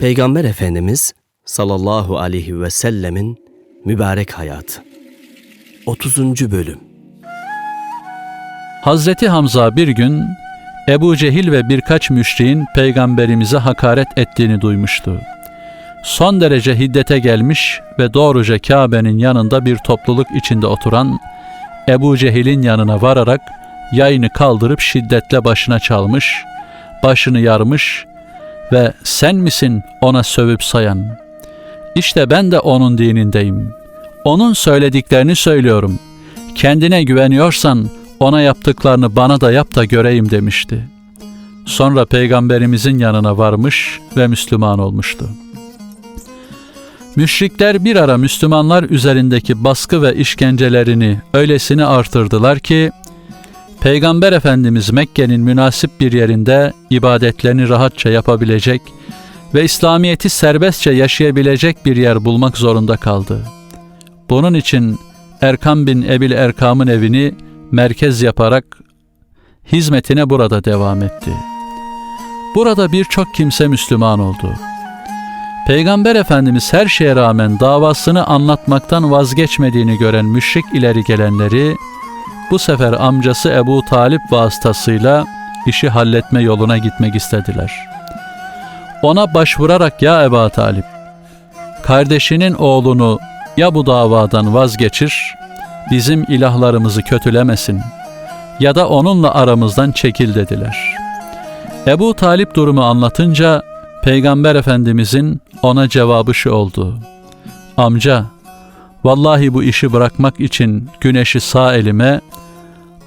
Peygamber Efendimiz sallallahu aleyhi ve sellemin mübarek hayatı. 30. bölüm. Hazreti Hamza bir gün Ebu Cehil ve birkaç müşriğin peygamberimize hakaret ettiğini duymuştu. Son derece hiddete gelmiş ve doğruca Kabe'nin yanında bir topluluk içinde oturan Ebu Cehil'in yanına vararak yayını kaldırıp şiddetle başına çalmış, başını yarmış ve sen misin ona sövüp sayan? İşte ben de onun dinindeyim. Onun söylediklerini söylüyorum. Kendine güveniyorsan ona yaptıklarını bana da yap da göreyim demişti. Sonra peygamberimizin yanına varmış ve Müslüman olmuştu. Müşrikler bir ara Müslümanlar üzerindeki baskı ve işkencelerini öylesine artırdılar ki Peygamber Efendimiz Mekke'nin münasip bir yerinde ibadetlerini rahatça yapabilecek ve İslamiyeti serbestçe yaşayabilecek bir yer bulmak zorunda kaldı. Bunun için Erkam bin Ebil Erkam'ın evini merkez yaparak hizmetine burada devam etti. Burada birçok kimse Müslüman oldu. Peygamber Efendimiz her şeye rağmen davasını anlatmaktan vazgeçmediğini gören müşrik ileri gelenleri bu sefer amcası Ebu Talip vasıtasıyla işi halletme yoluna gitmek istediler. Ona başvurarak ya Ebu Talip, kardeşinin oğlunu ya bu davadan vazgeçir, bizim ilahlarımızı kötülemesin ya da onunla aramızdan çekil dediler. Ebu Talip durumu anlatınca Peygamber Efendimizin ona cevabı şu oldu. Amca, vallahi bu işi bırakmak için güneşi sağ elime,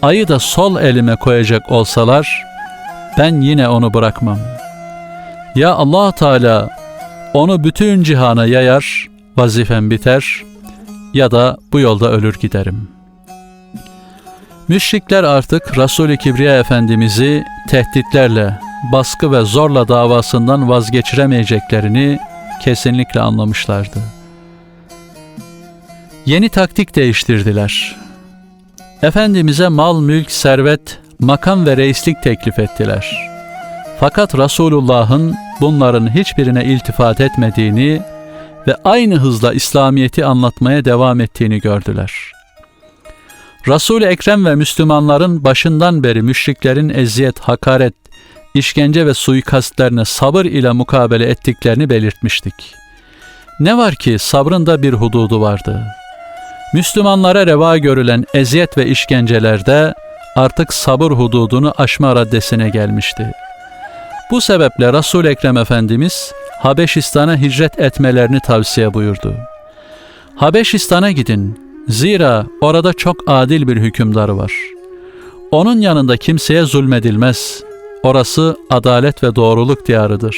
ayı da sol elime koyacak olsalar, ben yine onu bırakmam. Ya Allah Teala onu bütün cihana yayar, vazifem biter ya da bu yolda ölür giderim. Müşrikler artık Resul-i Kibriya Efendimiz'i tehditlerle, baskı ve zorla davasından vazgeçiremeyeceklerini kesinlikle anlamışlardı. Yeni taktik değiştirdiler. Efendimiz'e mal, mülk, servet, makam ve reislik teklif ettiler. Fakat Resulullah'ın bunların hiçbirine iltifat etmediğini ve aynı hızla İslamiyet'i anlatmaya devam ettiğini gördüler. Resul-i Ekrem ve Müslümanların başından beri müşriklerin eziyet, hakaret, işkence ve suikastlerine sabır ile mukabele ettiklerini belirtmiştik. Ne var ki sabrın da bir hududu vardı. Müslümanlara reva görülen eziyet ve işkencelerde artık sabır hududunu aşma raddesine gelmişti. Bu sebeple Resul Ekrem Efendimiz Habeşistan'a hicret etmelerini tavsiye buyurdu. Habeşistan'a gidin. Zira orada çok adil bir hükümdar var. Onun yanında kimseye zulmedilmez. Orası adalet ve doğruluk diyarıdır.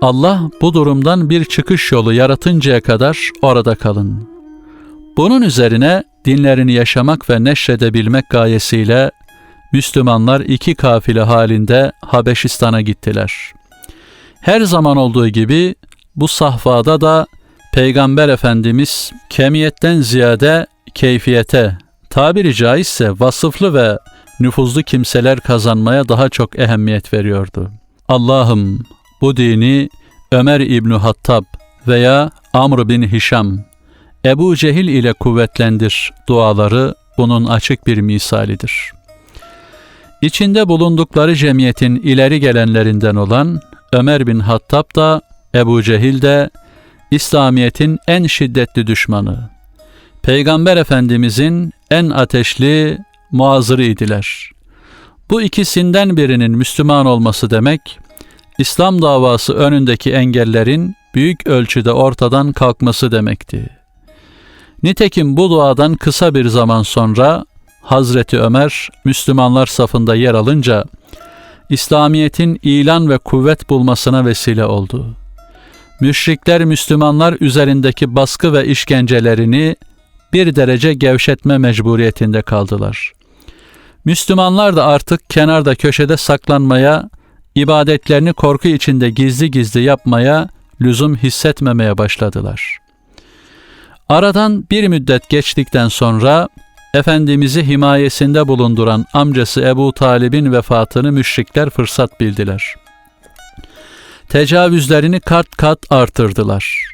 Allah bu durumdan bir çıkış yolu yaratıncaya kadar orada kalın. Bunun üzerine dinlerini yaşamak ve neşredebilmek gayesiyle Müslümanlar iki kafile halinde Habeşistan'a gittiler. Her zaman olduğu gibi bu sahvada da Peygamber Efendimiz kemiyetten ziyade keyfiyete, tabiri caizse vasıflı ve nüfuzlu kimseler kazanmaya daha çok ehemmiyet veriyordu. Allah'ım bu dini Ömer İbni Hattab veya Amr bin Hişam, Ebu Cehil ile kuvvetlendir duaları bunun açık bir misalidir. İçinde bulundukları cemiyetin ileri gelenlerinden olan Ömer bin Hattab da Ebu Cehil de İslamiyet'in en şiddetli düşmanı. Peygamber Efendimizin en ateşli muazırı. Bu ikisinden birinin Müslüman olması demek, İslam davası önündeki engellerin büyük ölçüde ortadan kalkması demekti. Nitekim bu duadan kısa bir zaman sonra Hazreti Ömer Müslümanlar safında yer alınca İslamiyet'in ilan ve kuvvet bulmasına vesile oldu. Müşrikler Müslümanlar üzerindeki baskı ve işkencelerini bir derece gevşetme mecburiyetinde kaldılar. Müslümanlar da artık kenarda köşede saklanmaya, ibadetlerini korku içinde gizli gizli yapmaya lüzum hissetmemeye başladılar. Aradan bir müddet geçtikten sonra Efendimiz'i himayesinde bulunduran amcası Ebu Talib'in vefatını müşrikler fırsat bildiler. tecavüzlerini kat kat artırdılar.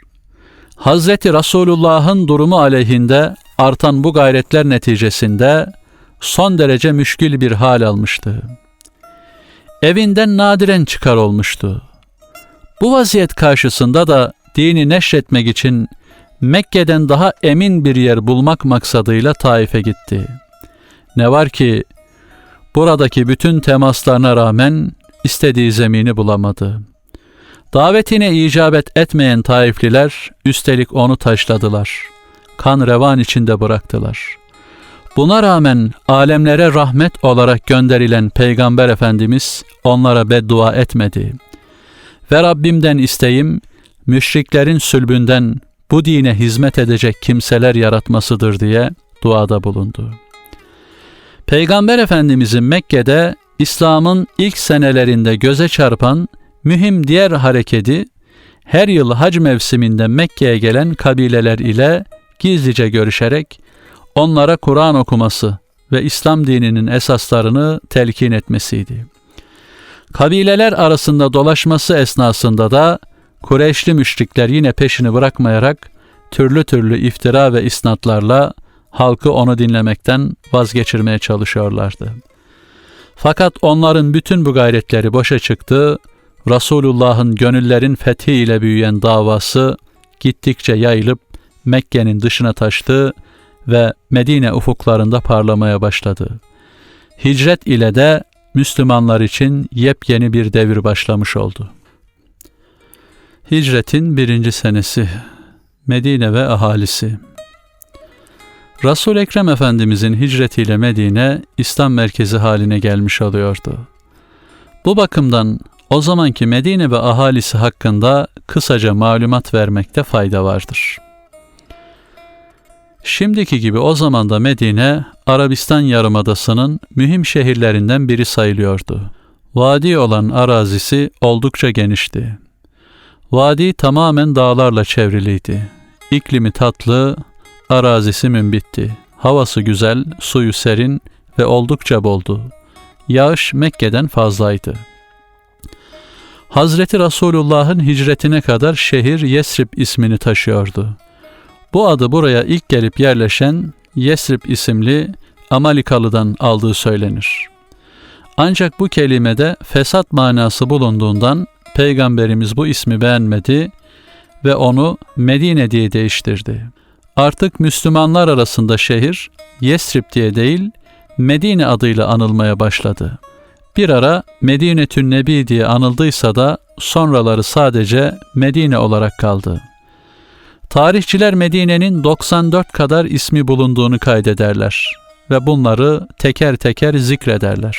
Hazreti Resulullah'ın durumu aleyhinde artan bu gayretler neticesinde son derece müşkil bir hal almıştı. Evinden nadiren çıkar olmuştu. Bu vaziyet karşısında da dini neşretmek için Mekke'den daha emin bir yer bulmak maksadıyla Taif'e gitti. Ne var ki buradaki bütün temaslarına rağmen istediği zemini bulamadı. Davetine icabet etmeyen Taifliler üstelik onu taşladılar. Kan revan içinde bıraktılar. Buna rağmen alemlere rahmet olarak gönderilen Peygamber Efendimiz onlara beddua etmedi. Ve Rabbimden isteyim, müşriklerin sülbünden bu dine hizmet edecek kimseler yaratmasıdır diye duada bulundu. Peygamber Efendimizin Mekke'de İslam'ın ilk senelerinde göze çarpan mühim diğer hareketi her yıl hac mevsiminde Mekke'ye gelen kabileler ile gizlice görüşerek onlara Kur'an okuması ve İslam dininin esaslarını telkin etmesiydi. Kabileler arasında dolaşması esnasında da Kureyşli müşrikler yine peşini bırakmayarak türlü türlü iftira ve isnatlarla halkı onu dinlemekten vazgeçirmeye çalışıyorlardı. Fakat onların bütün bu gayretleri boşa çıktı, Resulullah'ın gönüllerin fethiyle büyüyen davası gittikçe yayılıp Mekke'nin dışına taştı ve Medine ufuklarında parlamaya başladı. Hicret ile de Müslümanlar için yepyeni bir devir başlamış oldu. Hicretin birinci senesi Medine ve ahalisi resul Ekrem Efendimizin hicretiyle Medine İslam merkezi haline gelmiş oluyordu. Bu bakımdan o zamanki Medine ve ahalisi hakkında kısaca malumat vermekte fayda vardır. Şimdiki gibi o zaman da Medine, Arabistan Yarımadası'nın mühim şehirlerinden biri sayılıyordu. Vadi olan arazisi oldukça genişti. Vadi tamamen dağlarla çevriliydi. İklimi tatlı, arazisi münbitti. Havası güzel, suyu serin ve oldukça boldu. Yağış Mekke'den fazlaydı. Hazreti Resulullah'ın hicretine kadar şehir Yesrib ismini taşıyordu. Bu adı buraya ilk gelip yerleşen Yesrib isimli Amalikalı'dan aldığı söylenir. Ancak bu kelimede fesat manası bulunduğundan Peygamberimiz bu ismi beğenmedi ve onu Medine diye değiştirdi. Artık Müslümanlar arasında şehir Yesrib diye değil Medine adıyla anılmaya başladı. Bir ara Medine Nebi diye anıldıysa da sonraları sadece Medine olarak kaldı. Tarihçiler Medine'nin 94 kadar ismi bulunduğunu kaydederler ve bunları teker teker zikrederler.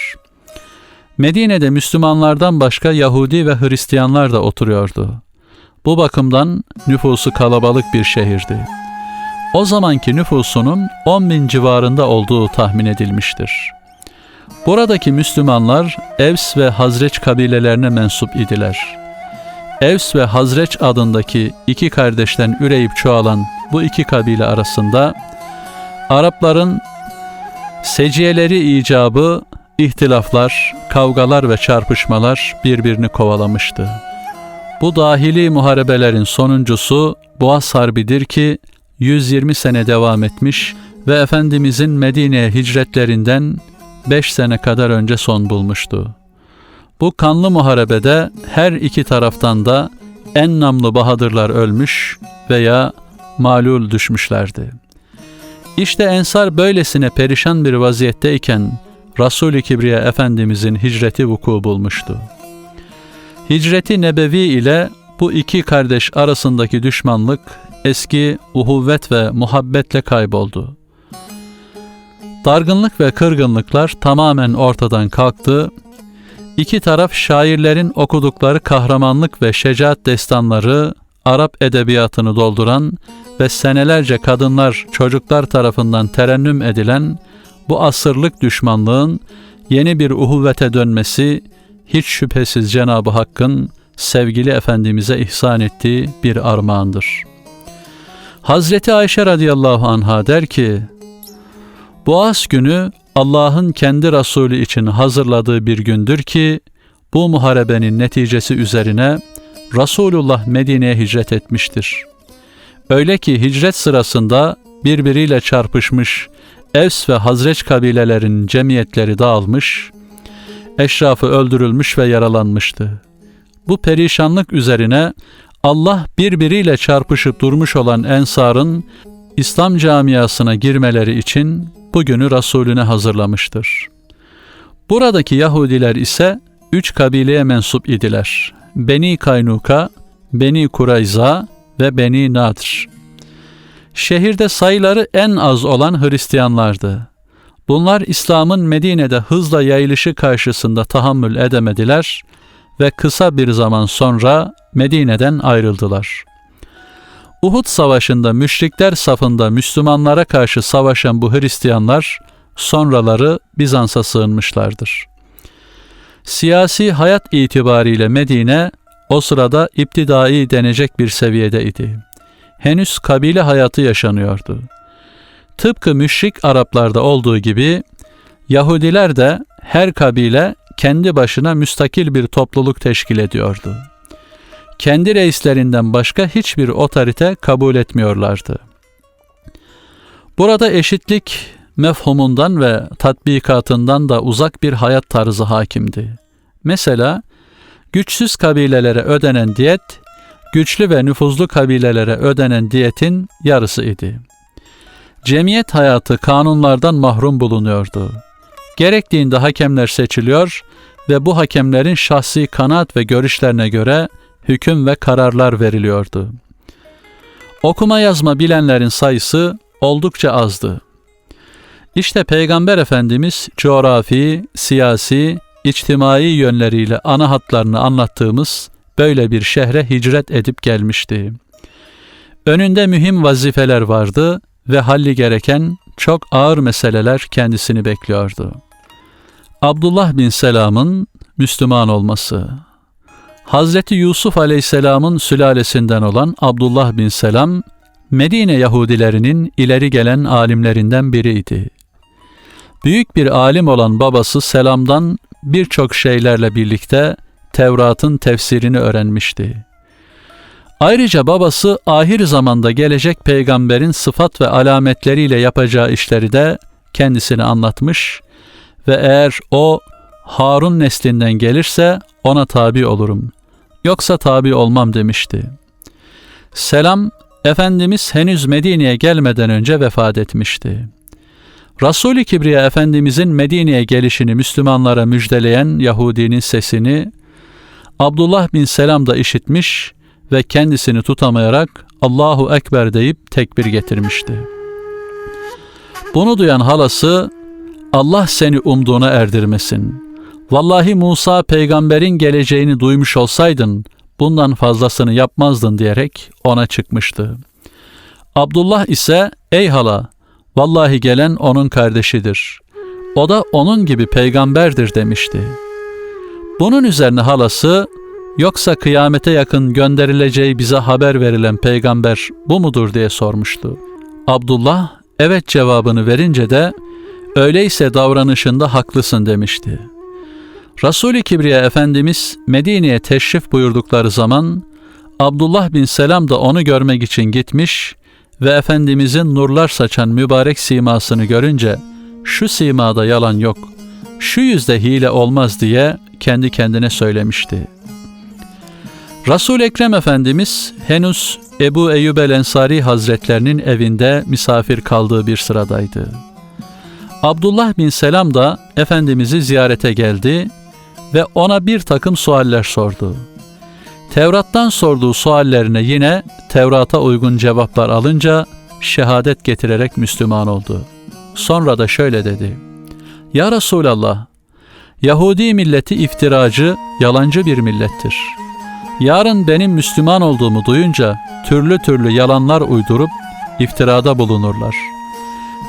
Medine'de Müslümanlardan başka Yahudi ve Hristiyanlar da oturuyordu. Bu bakımdan nüfusu kalabalık bir şehirdi. O zamanki nüfusunun 10 bin civarında olduğu tahmin edilmiştir. Buradaki Müslümanlar Evs ve Hazreç kabilelerine mensup idiler. Evs ve Hazreç adındaki iki kardeşten üreyip çoğalan bu iki kabile arasında Arapların seciyeleri icabı ihtilaflar, kavgalar ve çarpışmalar birbirini kovalamıştı. Bu dahili muharebelerin sonuncusu Boğaz Harbi'dir ki 120 sene devam etmiş ve Efendimizin Medine'ye hicretlerinden 5 sene kadar önce son bulmuştu. Bu kanlı muharebede her iki taraftan da en namlı bahadırlar ölmüş veya malul düşmüşlerdi. İşte Ensar böylesine perişan bir vaziyetteyken Resul-i Kibriya Efendimizin hicreti vuku bulmuştu. Hicreti Nebevi ile bu iki kardeş arasındaki düşmanlık eski uhuvvet ve muhabbetle kayboldu. Dargınlık ve kırgınlıklar tamamen ortadan kalktı. İki taraf şairlerin okudukları kahramanlık ve şecaat destanları Arap edebiyatını dolduran ve senelerce kadınlar, çocuklar tarafından terennüm edilen bu asırlık düşmanlığın yeni bir uhuvvete dönmesi hiç şüphesiz Cenab-ı Hakk'ın sevgili Efendimiz'e ihsan ettiği bir armağandır. Hazreti Ayşe radıyallahu anha der ki, Boğaz günü Allah'ın kendi Resulü için hazırladığı bir gündür ki, bu muharebenin neticesi üzerine Resulullah Medine'ye hicret etmiştir. Öyle ki hicret sırasında birbiriyle çarpışmış Evs ve Hazreç kabilelerinin cemiyetleri dağılmış, eşrafı öldürülmüş ve yaralanmıştı. Bu perişanlık üzerine Allah birbiriyle çarpışıp durmuş olan ensarın İslam camiasına girmeleri için bugünü Resulüne hazırlamıştır. Buradaki Yahudiler ise üç kabileye mensup idiler. Beni Kaynuka, Beni Kurayza ve Beni Nadr. Şehirde sayıları en az olan Hristiyanlardı. Bunlar İslam'ın Medine'de hızla yayılışı karşısında tahammül edemediler ve kısa bir zaman sonra Medine'den ayrıldılar. Uhud Savaşı'nda müşrikler safında Müslümanlara karşı savaşan bu Hristiyanlar sonraları Bizans'a sığınmışlardır. Siyasi hayat itibariyle Medine o sırada iptidai denecek bir seviyede idi. Henüz kabile hayatı yaşanıyordu. Tıpkı müşrik Araplarda olduğu gibi Yahudiler de her kabile kendi başına müstakil bir topluluk teşkil ediyordu. Kendi reislerinden başka hiçbir otorite kabul etmiyorlardı. Burada eşitlik mefhumundan ve tatbikatından da uzak bir hayat tarzı hakimdi. Mesela güçsüz kabilelere ödenen diyet, güçlü ve nüfuzlu kabilelere ödenen diyetin yarısı idi. Cemiyet hayatı kanunlardan mahrum bulunuyordu. Gerektiğinde hakemler seçiliyor ve bu hakemlerin şahsi kanaat ve görüşlerine göre hüküm ve kararlar veriliyordu. Okuma yazma bilenlerin sayısı oldukça azdı. İşte Peygamber Efendimiz coğrafi, siyasi, içtimai yönleriyle ana hatlarını anlattığımız böyle bir şehre hicret edip gelmişti. Önünde mühim vazifeler vardı ve halli gereken çok ağır meseleler kendisini bekliyordu. Abdullah bin Selam'ın Müslüman olması, Hazreti Yusuf Aleyhisselam'ın sülalesinden olan Abdullah bin Selam, Medine Yahudilerinin ileri gelen alimlerinden biriydi. Büyük bir alim olan babası Selam'dan birçok şeylerle birlikte Tevrat'ın tefsirini öğrenmişti. Ayrıca babası ahir zamanda gelecek peygamberin sıfat ve alametleriyle yapacağı işleri de kendisine anlatmış ve eğer o Harun neslinden gelirse ona tabi olurum. Yoksa tabi olmam demişti. Selam, Efendimiz henüz Medine'ye gelmeden önce vefat etmişti. Resul-i Kibriya Efendimizin Medine'ye gelişini Müslümanlara müjdeleyen Yahudinin sesini Abdullah bin Selam da işitmiş ve kendisini tutamayarak Allahu Ekber deyip tekbir getirmişti. Bunu duyan halası Allah seni umduğuna erdirmesin. Vallahi Musa peygamberin geleceğini duymuş olsaydın bundan fazlasını yapmazdın diyerek ona çıkmıştı. Abdullah ise ey hala vallahi gelen onun kardeşidir. O da onun gibi peygamberdir demişti. Bunun üzerine halası yoksa kıyamete yakın gönderileceği bize haber verilen peygamber bu mudur diye sormuştu. Abdullah evet cevabını verince de öyleyse davranışında haklısın demişti. Resul-i Kibriya Efendimiz Medine'ye teşrif buyurdukları zaman Abdullah bin Selam da onu görmek için gitmiş ve Efendimizin nurlar saçan mübarek simasını görünce şu simada yalan yok, şu yüzde hile olmaz diye kendi kendine söylemişti. resul Ekrem Efendimiz henüz Ebu Eyyub el Ensari Hazretlerinin evinde misafir kaldığı bir sıradaydı. Abdullah bin Selam da Efendimiz'i ziyarete geldi ve ona bir takım sualler sordu. Tevrat'tan sorduğu suallerine yine Tevrat'a uygun cevaplar alınca şehadet getirerek Müslüman oldu. Sonra da şöyle dedi. Ya Resulallah, Yahudi milleti iftiracı, yalancı bir millettir. Yarın benim Müslüman olduğumu duyunca türlü türlü yalanlar uydurup iftirada bulunurlar.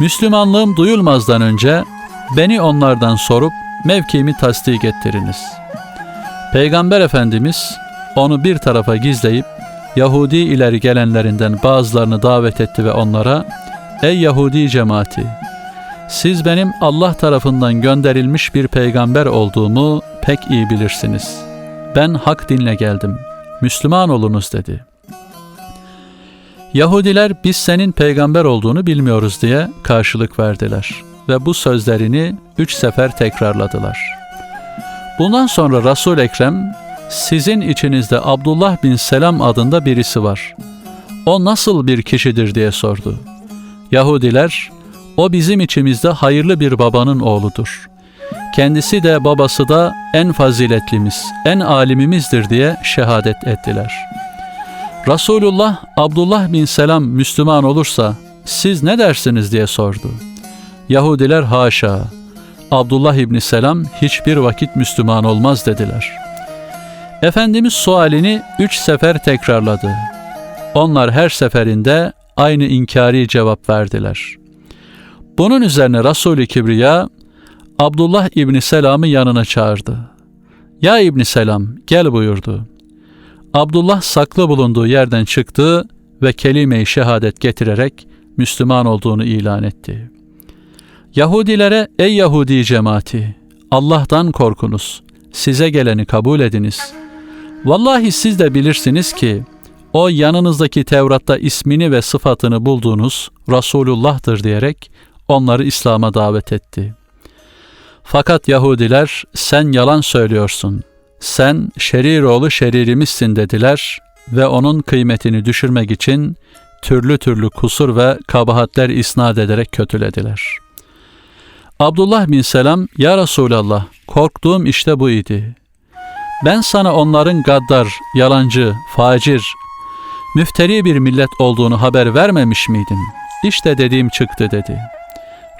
Müslümanlığım duyulmazdan önce beni onlardan sorup mevkimi tasdik ettiriniz. Peygamber Efendimiz onu bir tarafa gizleyip Yahudi ileri gelenlerinden bazılarını davet etti ve onlara Ey Yahudi cemaati! Siz benim Allah tarafından gönderilmiş bir peygamber olduğumu pek iyi bilirsiniz. Ben hak dinle geldim. Müslüman olunuz dedi. Yahudiler biz senin peygamber olduğunu bilmiyoruz diye karşılık verdiler ve bu sözlerini üç sefer tekrarladılar. Bundan sonra Resul Ekrem sizin içinizde Abdullah bin Selam adında birisi var. O nasıl bir kişidir diye sordu. Yahudiler o bizim içimizde hayırlı bir babanın oğludur. Kendisi de babası da en faziletlimiz, en alimimizdir diye şehadet ettiler. Resulullah Abdullah bin Selam Müslüman olursa siz ne dersiniz diye sordu. Yahudiler haşa, Abdullah İbni Selam hiçbir vakit Müslüman olmaz dediler. Efendimiz sualini üç sefer tekrarladı. Onlar her seferinde aynı inkari cevap verdiler. Bunun üzerine Resul-i Kibriya Abdullah İbni Selam'ı yanına çağırdı. Ya İbni Selam gel buyurdu. Abdullah saklı bulunduğu yerden çıktı ve kelime-i şehadet getirerek Müslüman olduğunu ilan etti. Yahudilere ey Yahudi cemaati Allah'tan korkunuz. Size geleni kabul ediniz. Vallahi siz de bilirsiniz ki o yanınızdaki Tevrat'ta ismini ve sıfatını bulduğunuz Resulullah'tır diyerek onları İslam'a davet etti. Fakat Yahudiler sen yalan söylüyorsun. Sen şerir oğlu şeririmizsin dediler ve onun kıymetini düşürmek için türlü türlü kusur ve kabahatler isnat ederek kötülediler. Abdullah bin Selam, Ya Resulallah, korktuğum işte bu idi. Ben sana onların gaddar, yalancı, facir, müfteri bir millet olduğunu haber vermemiş miydim? İşte dediğim çıktı dedi.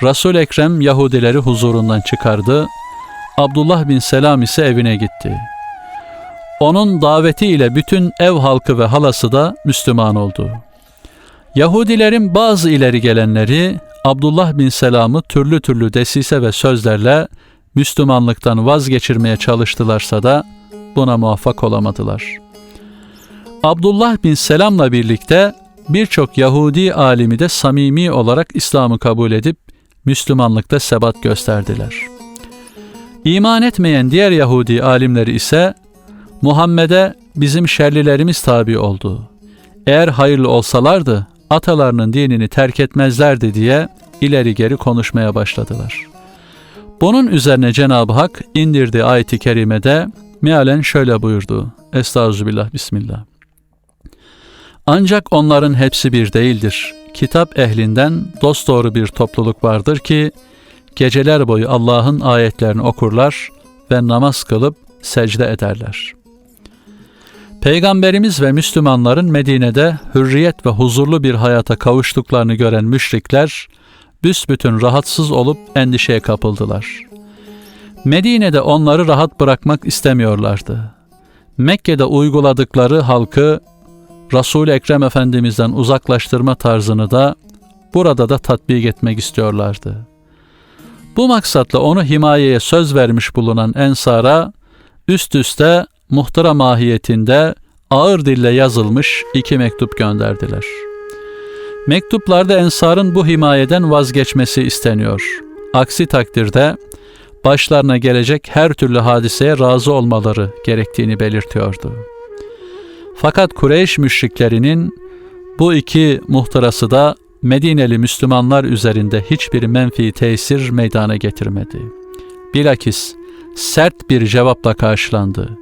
Resul Ekrem Yahudileri huzurundan çıkardı. Abdullah bin Selam ise evine gitti. Onun davetiyle bütün ev halkı ve halası da Müslüman oldu. Yahudilerin bazı ileri gelenleri Abdullah bin Selam'ı türlü türlü desise ve sözlerle Müslümanlıktan vazgeçirmeye çalıştılarsa da buna muvaffak olamadılar. Abdullah bin Selam'la birlikte birçok Yahudi alimi de samimi olarak İslam'ı kabul edip Müslümanlıkta sebat gösterdiler. İman etmeyen diğer Yahudi alimleri ise Muhammed'e bizim şerlilerimiz tabi oldu. Eğer hayırlı olsalardı atalarının dinini terk etmezlerdi diye ileri geri konuşmaya başladılar. Bunun üzerine Cenab-ı Hak indirdiği ayeti kerimede mealen şöyle buyurdu. Estağfirullah, Bismillah. Ancak onların hepsi bir değildir. Kitap ehlinden dosdoğru bir topluluk vardır ki geceler boyu Allah'ın ayetlerini okurlar ve namaz kılıp secde ederler. Peygamberimiz ve Müslümanların Medine'de hürriyet ve huzurlu bir hayata kavuştuklarını gören müşrikler büsbütün rahatsız olup endişeye kapıldılar. Medine'de onları rahat bırakmak istemiyorlardı. Mekke'de uyguladıkları halkı resul Ekrem Efendimiz'den uzaklaştırma tarzını da burada da tatbik etmek istiyorlardı. Bu maksatla onu himayeye söz vermiş bulunan Ensar'a üst üste muhtıra mahiyetinde ağır dille yazılmış iki mektup gönderdiler. Mektuplarda Ensar'ın bu himayeden vazgeçmesi isteniyor. Aksi takdirde başlarına gelecek her türlü hadiseye razı olmaları gerektiğini belirtiyordu. Fakat Kureyş müşriklerinin bu iki muhtırası da Medineli Müslümanlar üzerinde hiçbir menfi tesir meydana getirmedi. Bilakis sert bir cevapla karşılandı.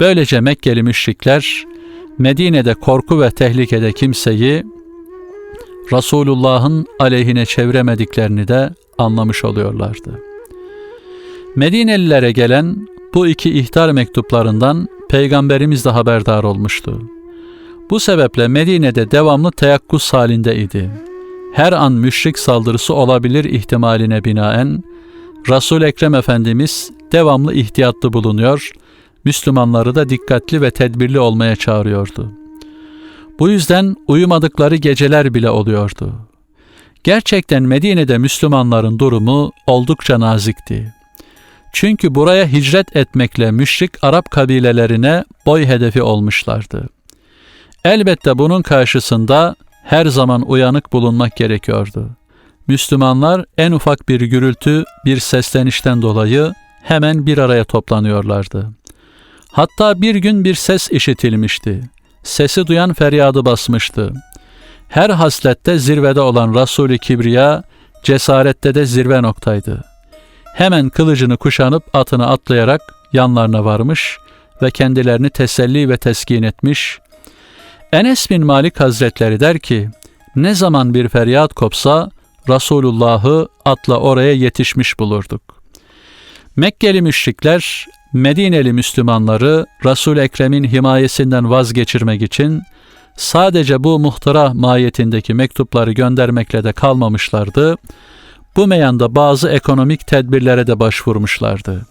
Böylece Mekkeli müşrikler Medine'de korku ve tehlikede kimseyi Resulullah'ın aleyhine çeviremediklerini de anlamış oluyorlardı. Medinelilere gelen bu iki ihtar mektuplarından Peygamberimiz de haberdar olmuştu. Bu sebeple Medine'de devamlı teyakkuz halindeydi. Her an müşrik saldırısı olabilir ihtimaline binaen Resul Ekrem Efendimiz devamlı ihtiyatlı bulunuyor, Müslümanları da dikkatli ve tedbirli olmaya çağırıyordu. Bu yüzden uyumadıkları geceler bile oluyordu. Gerçekten Medine'de Müslümanların durumu oldukça nazikti. Çünkü buraya hicret etmekle müşrik Arap kabilelerine boy hedefi olmuşlardı. Elbette bunun karşısında her zaman uyanık bulunmak gerekiyordu. Müslümanlar en ufak bir gürültü, bir seslenişten dolayı hemen bir araya toplanıyorlardı. Hatta bir gün bir ses işitilmişti. Sesi duyan feryadı basmıştı. Her haslette zirvede olan Resul-i Kibriya, cesarette de zirve noktaydı. Hemen kılıcını kuşanıp atını atlayarak yanlarına varmış ve kendilerini teselli ve teskin etmiş. Enes bin Malik Hazretleri der ki, ne zaman bir feryat kopsa Resulullah'ı atla oraya yetişmiş bulurduk. Mekkeli müşrikler Medineli Müslümanları Resul Ekrem'in himayesinden vazgeçirmek için sadece bu muhtara mahiyetindeki mektupları göndermekle de kalmamışlardı. Bu meyanda bazı ekonomik tedbirlere de başvurmuşlardı.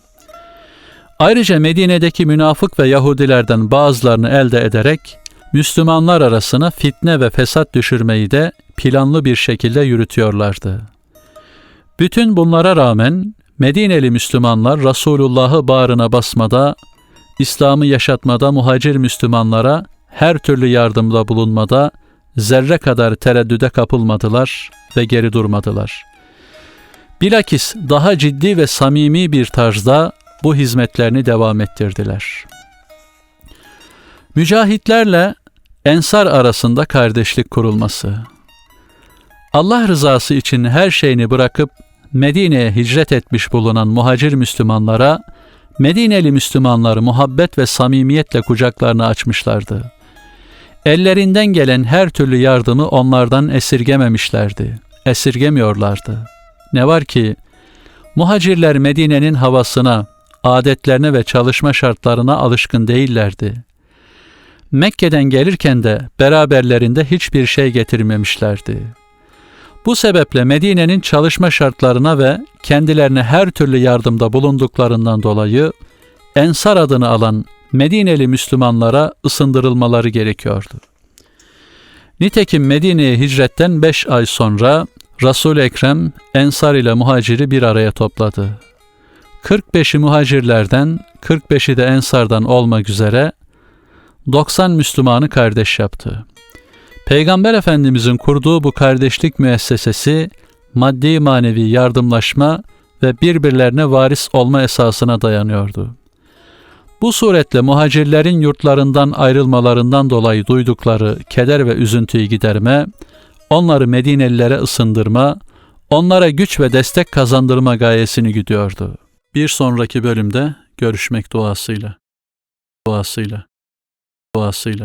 Ayrıca Medine'deki münafık ve Yahudilerden bazılarını elde ederek Müslümanlar arasına fitne ve fesat düşürmeyi de planlı bir şekilde yürütüyorlardı. Bütün bunlara rağmen Medineli Müslümanlar Resulullah'ı bağrına basmada, İslam'ı yaşatmada muhacir Müslümanlara her türlü yardımda bulunmada zerre kadar tereddüde kapılmadılar ve geri durmadılar. Bilakis daha ciddi ve samimi bir tarzda bu hizmetlerini devam ettirdiler. Mücahitlerle Ensar arasında kardeşlik kurulması. Allah rızası için her şeyini bırakıp Medine'ye hicret etmiş bulunan muhacir Müslümanlara Medineli Müslümanlar muhabbet ve samimiyetle kucaklarını açmışlardı. Ellerinden gelen her türlü yardımı onlardan esirgememişlerdi. Esirgemiyorlardı. Ne var ki muhacirler Medine'nin havasına, adetlerine ve çalışma şartlarına alışkın değillerdi. Mekke'den gelirken de beraberlerinde hiçbir şey getirmemişlerdi. Bu sebeple Medine'nin çalışma şartlarına ve kendilerine her türlü yardımda bulunduklarından dolayı Ensar adını alan Medineli Müslümanlara ısındırılmaları gerekiyordu. Nitekim Medine'ye hicretten beş ay sonra Resul Ekrem Ensar ile muhaciri bir araya topladı. 45'i muhacirlerden, 45'i de Ensardan olmak üzere 90 Müslümanı kardeş yaptı. Peygamber Efendimizin kurduğu bu kardeşlik müessesesi maddi manevi yardımlaşma ve birbirlerine varis olma esasına dayanıyordu. Bu suretle muhacirlerin yurtlarından ayrılmalarından dolayı duydukları keder ve üzüntüyü giderme, onları Medinelilere ısındırma, onlara güç ve destek kazandırma gayesini güdüyordu. Bir sonraki bölümde görüşmek duasıyla. Duasıyla. Duasıyla.